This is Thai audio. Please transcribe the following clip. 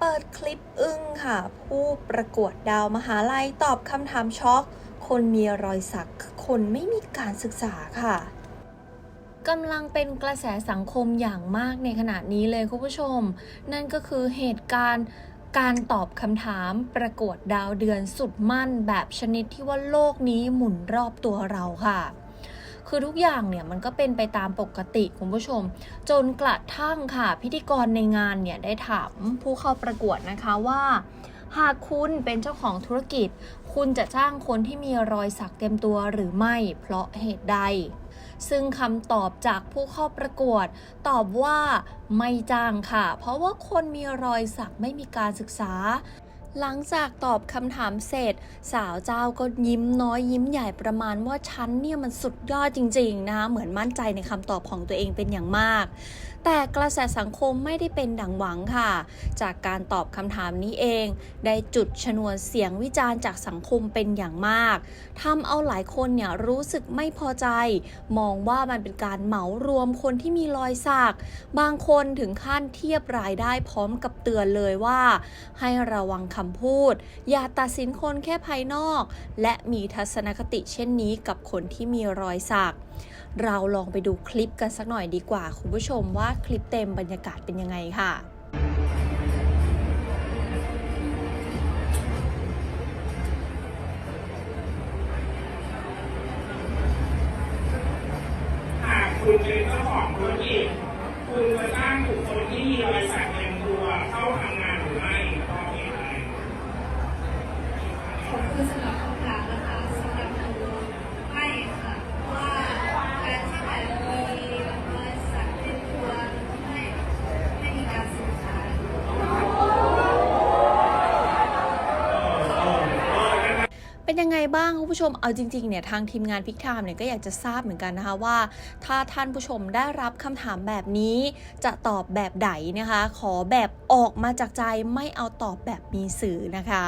เปิดคลิปอึ้งค่ะ ผู้ประกวดดาวมหาลัยตอบคำถามช็อก คนมีรอยสักคือคนไม่มีการศึกษาค่ะกำลังเป็นกระแสสังคมอย่างมากในขณะนี้เลยคุณผู้ชม นั่นก็คือเหตุการณ์การตอบคำถามประกวดดาวเดือนสุดมั่นแบบชนิดที่ว่าโลกนี้หมุนรอบตัวเราค่ะ คือทุกอย่างเนี่ยมันก็เป็นไปตามปกติคุณผู้ชม จนกระทั่งค่ะ พิธีกรในงานเนี่ยได้ถามผู้เข้าประกวดนะคะว่าหากคุณเป็นเจ้าของธุรกิจ คุณจะจ้างคนที่มีรอยสักเต็มตัวหรือไม่เพราะเหตุใด ซึ่งคำตอบจากผู้เข้าประกวด ตอบว่าไม่จ้างค่ะ เพราะว่าคนมีรอยสักไม่มีการศึกษา หลังจากตอบคำถามเสร็จ สาวเจ้าก็ยิ้มน้อยยิ้มใหญ่ประมาณว่าฉันเนี่ยมันสุดยอดจริงๆนะคะเหมือนมั่นใจในคำตอบของตัวเองเป็นอย่างมาก แต่กระแสสังคมไม่ได้เป็นดังหวังค่ะ จากการตอบคำถามนี้เอง ได้จุดชนวนเสียงวิจารณ์จากสังคมเป็นอย่างมากทำเอาหลายคนเนี่ยรู้สึกไม่พอใจ มองว่ามันเป็นการเหมารวมคนที่มีรอยสักบางคนถึงขั้นเทียบรายได้พร้อมกับเตือนเลยว่า ให้ระวังคำพูด อย่าตัดสินคนแค่ภายนอก และมีทัศนคติเช่นนี้กับคนที่มีรอยสัก เราลองไปดูคลิปกันสักหน่อยดีกว่า คุณผู้ชมว่าคลิปเต็มบรรยากาศเป็นยังไงค่ะหากคุณเป็นเจ้าของธุรกิจคุณจะจ้างบุคคลที่มีรอยสักเต็มตัวเข้าทำงานหรือไม่เพราะเหตุใด ขอบคุณสำหรับคำถามนะคะสำหรับหนูไม่ค่ะเพราะว่าการที่แบบมีรอยสักเต็มตัวไม่ไม่มีการสื่อสาร เป็นยังไงบ้างคุณผู้ชมเอาจริงๆเนี่ยทางทีมงานพิกไทม์เนี่ยก็อยากจะทราบเหมือนกันนะคะว่า ถ้าท่านผู้ชมได้รับคำถามแบบนี้ จะตอบแบบไหนนะคะ ขอแบบออกมาจากใจไม่เอาตอบแบบมีสื่อนะคะ